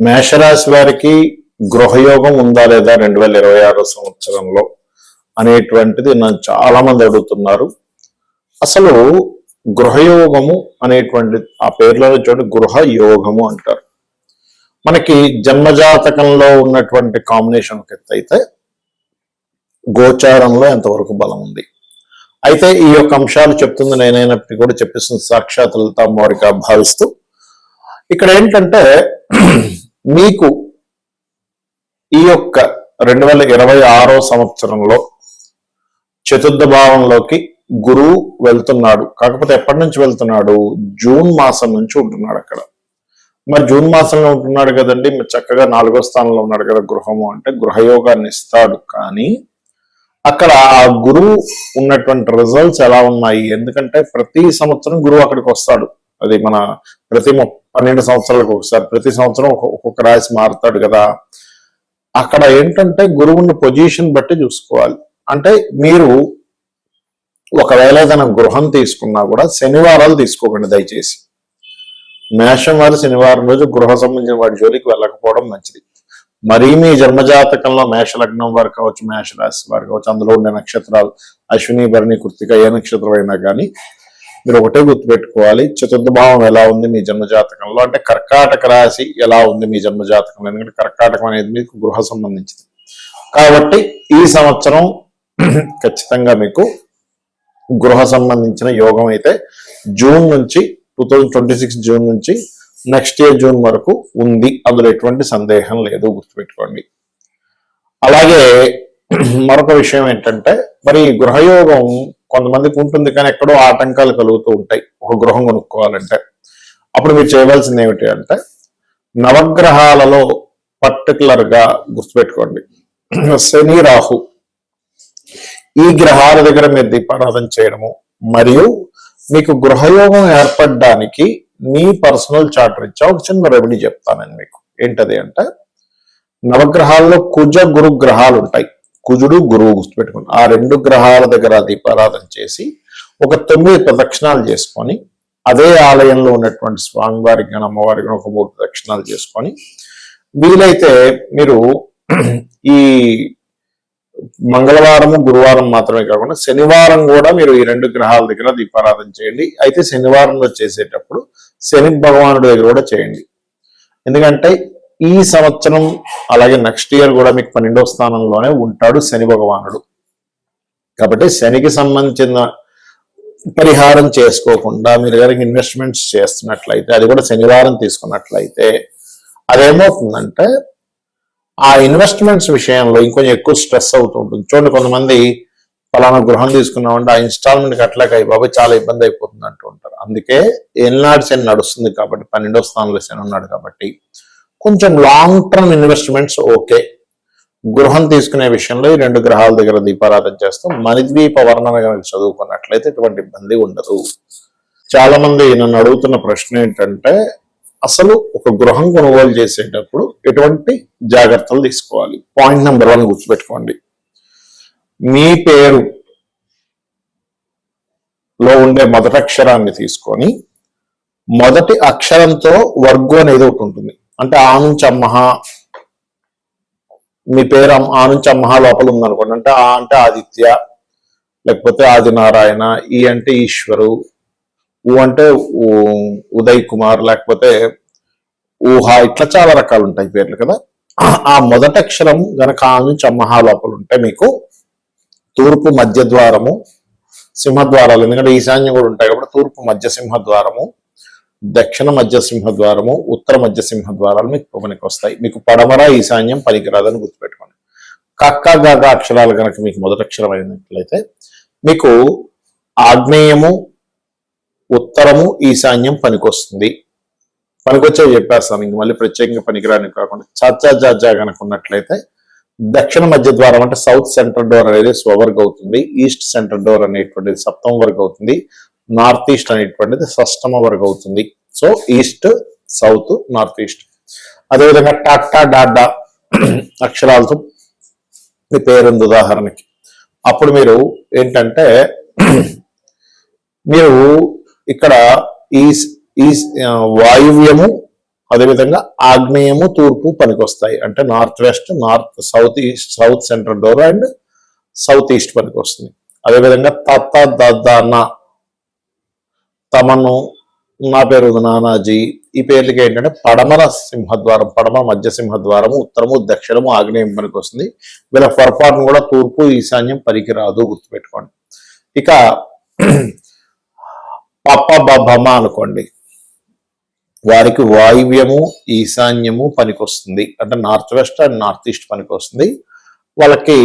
మేషరాశి వారికి గృహయోగం ఉందా లేదా రెండు వేల ఇరవై ఆరో సంవత్సరంలో అనేటువంటిది నన్ను చాలా మంది అడుగుతున్నారు. అసలు గృహయోగము అనేటువంటి ఆ పేర్లో చోటు గృహ యోగము అంటారు. మనకి జన్మజాతకంలో ఉన్నటువంటి కాంబినేషన్ ఒక అయితే గోచారంలో ఎంతవరకు బలం ఉంది? అయితే ఈ యొక్క అంశాలు చెప్తుంది నేనైనప్పటికీ కూడా చెప్పిస్తుంది సాక్షాత్ లలిత భావిస్తూ ఇక్కడ ఏంటంటే మీకు ఈ యొక్క రెండు వేల ఇరవై ఆరో సంవత్సరంలో చతుర్థ భావంలోకి గురువు వెళ్తున్నాడు. కాకపోతే ఎప్పటి నుంచి వెళ్తున్నాడు? జూన్ మాసం నుంచి ఉంటున్నాడు అక్కడ. మరి జూన్ మాసంలో ఉంటున్నాడు కదండి. మరి చక్కగా నాలుగో స్థానంలో ఉన్నాడు కదా గృహము అంటే గృహయోగాన్ని ఇస్తాడు. కానీ అక్కడ ఆ గురువు ఉన్నటువంటి రిజల్ట్స్ ఎలా ఉన్నాయి? ఎందుకంటే ప్రతి సంవత్సరం గురువు అక్కడికి వస్తాడు. అది మన ప్రతి పన్నెండు సంవత్సరాలకు ఒకసారి ప్రతి సంవత్సరం ఒక్కొక్క రాశి మారుతాడు కదా. అక్కడ ఏంటంటే గురువుని పొజిషన్ బట్టి చూసుకోవాలి. అంటే మీరు ఒకవేళ ఏదైనా గృహం తీసుకున్నా కూడా శనివారాలు తీసుకోకండి దయచేసి. మేషం వారు శనివారం రోజు గృహ సంబంధించిన వాడి జోలికి వెళ్ళకపోవడం మంచిది. మరీ మీ జన్మజాతకంలో మేష లగ్నం వారు కావచ్చు మేషరాశి వారు కావచ్చు అందులో ఉండే నక్షత్రాలు అశ్విని భరణి కృతిక ఏ నక్షత్రం అయినా కానీ మీరు ఒకటే గుర్తుపెట్టుకోవాలి చతుర్థ భావం ఎలా ఉంది మీ జన్మజాతకంలో అంటే కర్కాటక రాశి ఎలా ఉంది మీ జన్మజాతకంలో ఎందుకంటే కర్కాటకం అనేది మీకు గృహ సంబంధించింది. కాబట్టి ఈ సంవత్సరం ఖచ్చితంగా మీకు గృహ సంబంధించిన యోగం అయితే జూన్ నుంచి two thousand twenty six June నుంచి నెక్స్ట్ ఇయర్ జూన్ వరకు ఉంది. అందులో ఎటువంటి సందేహం లేదు. గుర్తుపెట్టుకోండి. అలాగే మరొక విషయం ఏంటంటే మరి గృహయోగం కొంతమందికి ఉంటుంది కానీ ఎక్కడో ఆటంకాలు కలుగుతూ ఉంటాయి. ఒక గృహం కొనుక్కోవాలంటే. అప్పుడు మీరు చేయవలసింది ఏమిటి అంటే నవగ్రహాలలో పర్టికులర్గా గుర్తుపెట్టుకోండి. శని రాహు ఈ గ్రహాల దగ్గర మీరు దీపారాధన చేయడము మరియు మీకు గృహయోగం ఏర్పడడానికి మీ పర్సనల్ చార్టర్ ఇచ్చా. ఒక చిన్న రెమెడీ చెప్తానండి మీకు. ఏంటది అంటే నవగ్రహాల్లో కుజ గురు గ్రహాలు ఉంటాయి. కుజుడు గురువు గుర్తుపెట్టుకోండి ఆ రెండు గ్రహాల దగ్గర దీపారాధన చేసి ఒక తొమ్మిది ప్రదక్షిణాలు చేసుకొని అదే ఆలయంలో ఉన్నటువంటి స్వామివారికి కానీ అమ్మవారికి కానీ ఒక మూడు ప్రదక్షిణాలు చేసుకొని వీలైతే మీరు ఈ మంగళవారము గురువారం మాత్రమే కాకుండా శనివారం కూడా మీరు ఈ రెండు గ్రహాల దగ్గర దీపారాధన చేయండి. అయితే శనివారంలో చేసేటప్పుడు శని భగవానుడి దగ్గర కూడా చేయండి. ఎందుకంటే ఈ సంవత్సరం అలాగే నెక్స్ట్ ఇయర్ కూడా మీకు పన్నెండవ స్థానంలోనే ఉంటాడు శని భగవానుడు. కాబట్టి శనికి సంబంధించిన పరిహారం చేసుకోకుండా మీరు కనుక ఇన్వెస్ట్మెంట్స్ చేస్తున్నట్లయితే అది కూడా శనివారం తీసుకున్నట్లయితే అదేమవుతుందంటే ఆ ఇన్వెస్ట్మెంట్స్ విషయంలో ఇంకొంచెం ఎక్కువ స్ట్రెస్ అవుతూ ఉంటుంది. చూడండి కొంతమంది ఫలానా గృహం తీసుకున్నామంటే ఆ ఇన్స్టాల్మెంట్ కట్టలేక బాబు చాలా ఇబ్బంది అయిపోతుంది అంటూ ఉంటారు. అందుకే ఎల్నాడు శని నడుస్తుంది కాబట్టి పన్నెండో స్థానంలో శని ఉన్నాడు కాబట్టి కొంచెం లాంగ్ టర్మ్ ఇన్వెస్ట్మెంట్స్ ఓకే గృహం తీసుకునే విషయంలో ఈ రెండు గ్రహాల దగ్గర దీపారాధన చేస్తాం మణిద్వీప వర్ణన కనుక చదువుకున్నట్లయితే ఎటువంటి ఇబ్బంది ఉండదు. చాలా మంది నన్ను అడుగుతున్న ప్రశ్న ఏంటంటే అసలు ఒక గృహం కొనుగోలు చేసేటప్పుడు ఎటువంటి జాగ్రత్తలు తీసుకోవాలి? పాయింట్ నెంబర్ వన్ గుర్తుపెట్టుకోండి. మీ పేరు లో ఉండే మొదటి అక్షరాన్ని తీసుకొని మొదటి అక్షరంతో వర్గు అనేది ఒకటి ఉంటుంది. అంటే ఆనుంచమ్మహ. మీ పేరు ఆనుంచమ్మహ లోపల ఉందనుకోండి అంటే ఆ అంటే ఆదిత్య లేకపోతే ఆదినారాయణ ఈ అంటే ఈశ్వరు ఊ అంటే ఉదయ్ కుమార్ లేకపోతే ఊహ ఇట్లా చాలా రకాలు ఉంటాయి పేర్లు కదా. ఆ మొదటి అక్షరం గనక ఆ నుంచి అమ్మహ లోపల ఉంటే మీకు తూర్పు మధ్య ద్వారము సింహద్వారాలు ఎందుకంటే ఈశాన్యం కూడా ఉంటాయి కాబట్టి తూర్పు మధ్య సింహద్వారము దక్షిణ మధ్యసింహ ద్వారము ఉత్తర మధ్యసింహ ద్వారాలు మీకు పనికి వస్తాయి. మీకు పడమర ఈశాన్యం పనికిరాదని గుర్తుపెట్టుకోండి. కక్క గగ అక్షరాలు కనుక మీకు మొదటక్షరం అయినట్లయితే మీకు ఆగ్నేయము ఉత్తరము ఈశాన్యం పనికొస్తుంది. పనికొచ్చే చెప్పేస్తాను. ఇంక మళ్ళీ ప్రత్యేకంగా పనికిరాని కాకుండా చాచా జాజా కనుక ఉన్నట్లయితే దక్షిణ మధ్య ద్వారం అంటే సౌత్ సెంటర్ డోర్ అనేది స్వవర్గ్ అవుతుంది ఈస్ట్ సెంటర్ డోర్ అనేటువంటిది సప్తమ వర్గ్ అవుతుంది నార్త్ ఈస్ట్ అనేటువంటిది షష్టమ వరకు అవుతుంది. So east south north east. అదేవిధంగా టాటా డాడా అక్షరాలతో మీ పేరుంది ఉదాహరణకి. అప్పుడు మీరు ఏంటంటే మీరు ఇక్కడ ఈ ఈ వాయువ్యము అదేవిధంగా ఆగ్నేయము తూర్పు పనికొస్తాయి. అంటే north west north south east south central door and south east పనికి వస్తుంది అదేవిధంగా తత్త దద్దన తమను నా పేరు నానాజీ. ఈ పేర్లకి ఏంటంటే పడమర సింహద్వారం పడమ మధ్య సింహద్వారము ఉత్తరము దక్షిణము ఆగ్నేయం పనికి వస్తుంది. వీళ్ళ పొరపాటును కూడా తూర్పు ఈశాన్యం పనికిరాదు గుర్తుపెట్టుకోండి. ఇక పప్ప బభమ అనుకోండి. వారికి వాయువ్యము ఈశాన్యము పనికొస్తుంది. అంటే north west and north east పనికొస్తుంది. వాళ్ళకి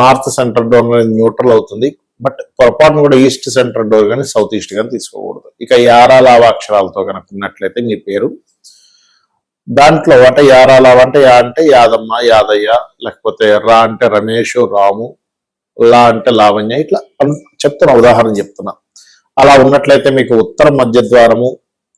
నార్త్ సెంట్రల్ డోర్ న్యూట్రల్ అవుతుంది. బట్ పొరపాటును కూడా ఈస్ట్ సెంటర్ డోర్ కానీ సౌత్ ఈస్ట్ కానీ తీసుకోకూడదు. ఇక యారాలావ అక్షరాలతో కనుక ఉన్నట్లయితే మీ పేరు. దాంట్లో అంటే యారాలావ అంటే యా అంటే యాదమ్మ యాదయ్య లేకపోతే రా అంటే రమేష్ రాము లా అంటే లావణ్య ఇట్లా చెప్తున్నా ఉదాహరణ చెప్తున్నా. అలా ఉన్నట్లయితే మీకు ఉత్తర మధ్య ద్వారము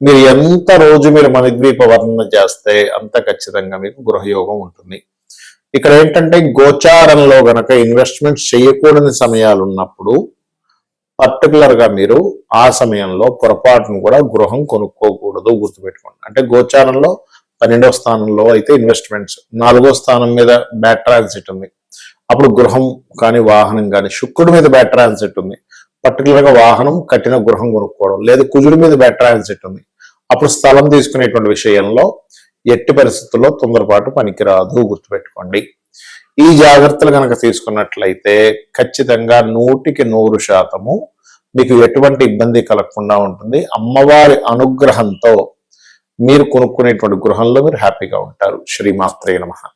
మీరు ఎంత రోజు మీరు మణిద్వీప వర్ణన చేస్తే అంత ఖచ్చితంగా మీకు గృహయోగం ఉంటుంది. ఇక్కడ ఏంటంటే గోచారంలో గనక ఇన్వెస్ట్మెంట్ చేయకూడని సమయాలు ఉన్నప్పుడు పర్టికులర్గా మీరు ఆ సమయంలో పొరపాటును కూడా గృహం కొనుక్కోకూడదు గుర్తుపెట్టుకోండి. అంటే గోచారంలో పన్నెండవ స్థానంలో అయితే ఇన్వెస్ట్మెంట్స్ నాలుగో స్థానం మీద బ్యాడ్ ట్రాన్సిట్ ఉంది. అప్పుడు గృహం కానీ వాహనం కానీ శుక్రుడి మీద బ్యాడ్ ట్రాన్సిట్ ఉంది. పర్టికులర్గా వాహనం కట్టిన గృహం కొనుక్కోవడం లేదు కుజుడి మీద బ్యాడ్ ట్రాన్సిట్ ఉంది. అప్పుడు స్థలం తీసుకునేటువంటి విషయంలో ఎట్టి పరిస్థితుల్లో తొందరపాటు పనికిరాదు గుర్తుపెట్టుకోండి. ఈ జాగ్రత్తలు కనుక తీసుకున్నట్లయితే ఖచ్చితంగా నూటికి నూరు శాతము మీకు ఎటువంటి ఇబ్బంది కలగకుండా ఉంటుంది. అమ్మవారి అనుగ్రహంతో మీరు కొనుక్కునేటువంటి గృహంలో మీరు హ్యాపీగా ఉంటారు. శ్రీమాత్రే నమహా